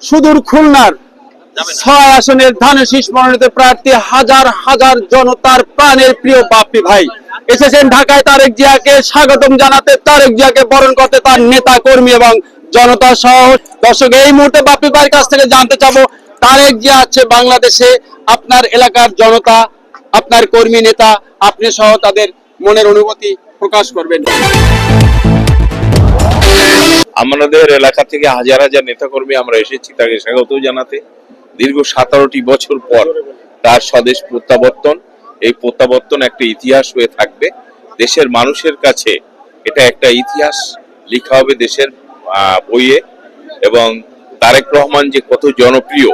সুদূর খুলনার ছয় আসনের ধানের শীষ মনোনীত প্রার্থী হাজার হাজার জনতার প্রাণের প্রিয় বাপ্পি ভাই। এসেছেন ঢাকায় তারেক জিয়াকে স্বাগতম জানাতে, তারেক জিয়াকে বরণ করতে তার নেতা কর্মী এবং জনতা সহ দর্শক। এই মুহূর্তে বাপ্পি ভাইয়ের কাছ থেকে জানতে চাবো, তারেক জিয়া আছে বাংলাদেশে, আপনার এলাকার জনতা, আপনার কর্মী নেতা, আপনি সহ তাদের মনের অনুভূতি প্রকাশ করবেন। আমাদের এলাকা থেকে হাজার হাজার নেতাকর্মী আমরা এসেছি তাকে স্বাগত জানাতে। দীর্ঘ সতেরোটি বছর পর তার স্বদেশ প্রত্যাবর্তন। এই প্রত্যাবর্তন একটা ইতিহাস হয়ে থাকবে। দেশের মানুষের কাছে এটা একটা ইতিহাস। লেখা হবে দেশের বইয়ে। এবং তারেক রহমান যে কত জনপ্রিয়,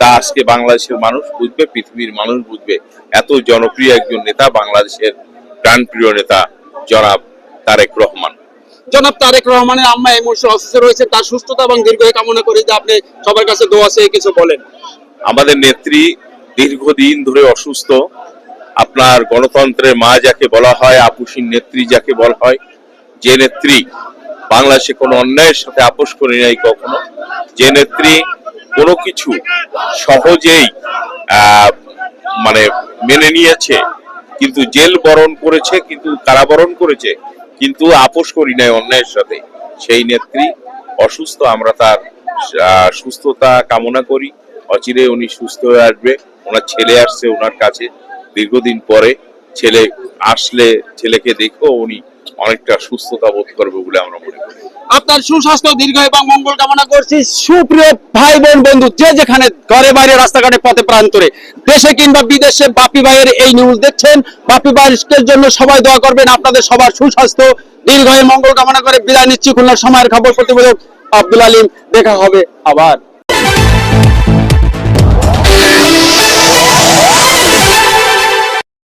তা আজকে বাংলাদেশের মানুষ বুঝবে, পৃথিবীর মানুষ বুঝবে। এত জনপ্রিয় একজন নেতা, বাংলাদেশের প্রাণপ্রিয় নেতা জনাব তারেক রহমান। জনাব তারেক রহমানের আম্মা এই মুহূর্তে অসুস্থ রয়েছে, তার সুস্থতা এবং দীর্ঘ কামনা করি যে আপনি সবার কাছে দোয়া চেয়ে কিছু বলেন। আমাদের নেত্রী দীর্ঘদিন ধরে অসুস্থ। আপনার গণতন্ত্রের মা যাকে বলা হয়, আপুসীর নেত্রী যাকে বলা হয়, যে নেত্রী বাংলাদেশে কোনো অন্যায়ের সাথে আপোষ করে নাই কখনো, যে নেত্রী কোনো কিছু সহজেই মানে মেনে নিয়েছে, কিন্তু জেল বরণ করেছে, কিন্তু কারাবরণ করেছে কিন্তু আপোষ করি নাই অন্যায়ের সাথে। সেই নেত্রী অসুস্থ, আমরা তার সুস্থতা কামনা করি। অচিরে উনি সুস্থ হয়ে আসবে। ওনার ছেলে আসছে ওনার কাছে। দীর্ঘদিন পরে ছেলে আসলে ছেলেকে দেখো উনি অনেকটা সুস্থতা বোধ করবে বলে আমরা মনে করি। আপনার সুস্বাস্থ্য দীর্ঘ এবং মঙ্গল কামনা করছি। সুপ্রিয় ভাই বোন বন্ধু, যে যেখানে ঘরে বাইরে রাস্তাঘাটে পথে প্রান্তরে দেশে কিংবা বিদেশে বাপি ভাইয়ের এই নিউজ দেখছেন, বাপি ভাইয়ের জন্য সবাই দোয়া করবেন আপনাদের সবার সুস্বাস্থ্য দীর্ঘ মঙ্গল কামনা করে বিদায় নিচ্ছি। খুলনার সময়ের খবর প্রতিবেদক আব্দুল আলিম, দেখা হবে আবার।